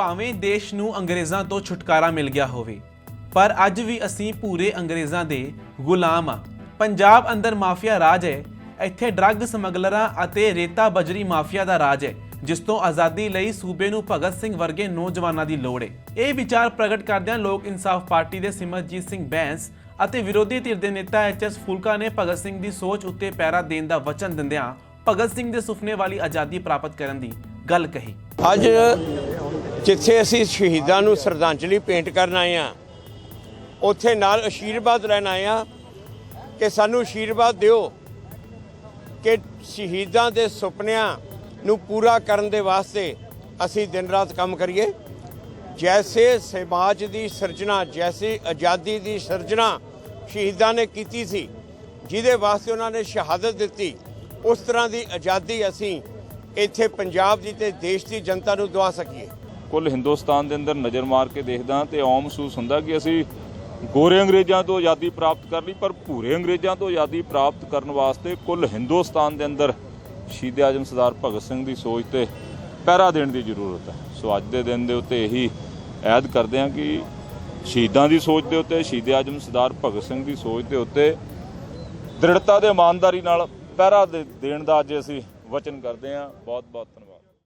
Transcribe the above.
ਭਾਵੇਂ ਦੇਸ਼ ਨੂੰ ਅੰਗਰੇਜ਼ਾਂ ਤੋਂ ਛੁਟਕਾਰਾ ਮਿਲ ਗਿਆ ਹੋਵੇ, ਪਰ ਅੱਜ ਵੀ ਅਸੀਂ ਪੂਰੇ ਅੰਗਰੇਜ਼ਾਂ ਦੇ ਗੁਲਾਮ ਆ ਪੰਜਾਬ ਅੰਦਰ ਮਾਫੀਆ ਰਾਜ ਹੈ, ਇੱਥੇ ਡਰੱਗ ਸਮਗਲਰਾਂ ਅਤੇ ਰੇਤਾ ਬਜਰੀ ਮਾਫੀਆ ਦਾ ਰਾਜ ਹੈ, ਜਿਸ ਤੋਂ ਆਜ਼ਾਦੀ ਲਈ ਸੂਬੇ ਨੂੰ ਭਗਤ ਸਿੰਘ ਵਰਗੇ ਨੌਜਵਾਨਾਂ ਦੀ ਲੋੜ ਹੈ। ਇਹ ਵਿਚਾਰ ਪ੍ਰਗਟ ਕਰਦਿਆਂ ਲੋਕ ਇਨਸਾਫ ਪਾਰਟੀ ਦੇ ਸਿਮਰਜੀਤ ਸਿੰਘ ਬੈਂਸ ਅਤੇ ਵਿਰੋਧੀ ਧਿਰ ਦੇ ਨੇਤਾ ਐਚਐਸ ਫੁਲਕਾ ਨੇ ਭਗਤ ਸਿੰਘ ਦੀ ਸੋਚ ਉੱਤੇ ਪੈਰਾ ਦੇਣ ਦਾ ਵਚਨ ਦਿੰਦਿਆਂ ਭਗਤ ਸਿੰਘ ਦੇ ਸੁਪਨੇ ਵਾਲੀ ਆਜ਼ਾਦੀ ਪ੍ਰਾਪਤ ਕਰਨ ਦੀ ਗੱਲ ਕਹੀ। ਅੱਜ ਜਿੱਥੇ ਅਸੀਂ ਸ਼ਹੀਦਾਂ ਨੂੰ ਸ਼ਰਧਾਂਜਲੀ ਭੇਂਟ ਕਰਨ ਆਏ ਆ ਉੱਥੇ ਨਾਲ ਅਸ਼ੀਰਵਾਦ ਲੈਣ ਆਏ ਆ ਕਿ ਸਾਨੂੰ ਅਸ਼ੀਰਵਾਦ ਦਿਓ ਕਿ ਸ਼ਹੀਦਾਂ ਦੇ ਸੁਪਨਿਆਂ ਨੂੰ ਪੂਰਾ ਕਰਨ ਦੇ ਵਾਸਤੇ ਅਸੀਂ ਦਿਨ ਰਾਤ ਕੰਮ ਕਰੀਏ। ਜੈਸੇ ਸਮਾਜ ਦੀ ਸਿਰਜਣਾ, ਜੈਸੀ ਆਜ਼ਾਦੀ ਦੀ ਸਿਰਜਣਾ ਸ਼ਹੀਦਾਂ ਨੇ ਕੀਤੀ ਸੀ, ਜਿਹਦੇ ਵਾਸਤੇ ਉਹਨਾਂ ਨੇ ਸ਼ਹਾਦਤ ਦਿੱਤੀ, ਉਸ ਤਰ੍ਹਾਂ ਦੀ ਆਜ਼ਾਦੀ ਅਸੀਂ ਇੱਥੇ ਪੰਜਾਬ ਦੀ ਤੇ ਦੇਸ਼ ਦੀ ਜਨਤਾ ਨੂੰ ਦਵਾ ਸਕੀਏ। ਕੁੱਲ ਹਿੰਦੁਸਤਾਨ ਦੇ ਅੰਦਰ ਨਜ਼ਰ ਮਾਰ ਕੇ ਦੇਖਦਾ ਤੇ ਆਮ ਮਹਿਸੂਸ ਹੁੰਦਾ ਕਿ ਅਸੀਂ ਗੋਰੇ ਅੰਗਰੇਜ਼ਾਂ ਤੋਂ ਆਜ਼ਾਦੀ ਪ੍ਰਾਪਤ ਕਰ ਲਈ, ਪਰ ਭੂਰੇ ਅੰਗਰੇਜ਼ਾਂ ਤੋਂ ਆਜ਼ਾਦੀ ਪ੍ਰਾਪਤ ਕਰਨ ਵਾਸਤੇ ਕੁੱਲ ਹਿੰਦੁਸਤਾਨ ਦੇ ਅੰਦਰ ਸ਼ਹੀਦ ਆਜਮ ਸਰਦਾਰ ਭਗਤ ਸਿੰਘ ਦੀ ਸੋਚ ਤੇ ਪਹਿਰਾ ਦੇਣ ਦੀ ਜ਼ਰੂਰਤ ਹੈ। ਸੋ ਅੱਜ ਦੇ ਦਿਨ ਦੇ ਉੱਤੇ ਇਹੀ ਐਦ ਕਰਦੇ ਹਾਂ ਕਿ ਸ਼ਹੀਦਾਂ ਦੀ ਸੋਚ ਦੇ ਉੱਤੇ, ਸ਼ਹੀਦ ਆਜਮ ਸਰਦਾਰ ਭਗਤ ਸਿੰਘ ਦੀ ਸੋਚ ਦੇ ਉੱਤੇ ਦ੍ਰਿੜਤਾ ਤੇ ਇਮਾਨਦਾਰੀ ਨਾਲ ਪਹਿਰਾ ਦੇ- ਦੇਣ ਦਾ ਅੱਜ ਅਸੀਂ ਵਚਨ ਕਰਦੇ ਹਾਂ। ਬਹੁਤ ਬਹੁਤ ਧੰਨਵਾਦ।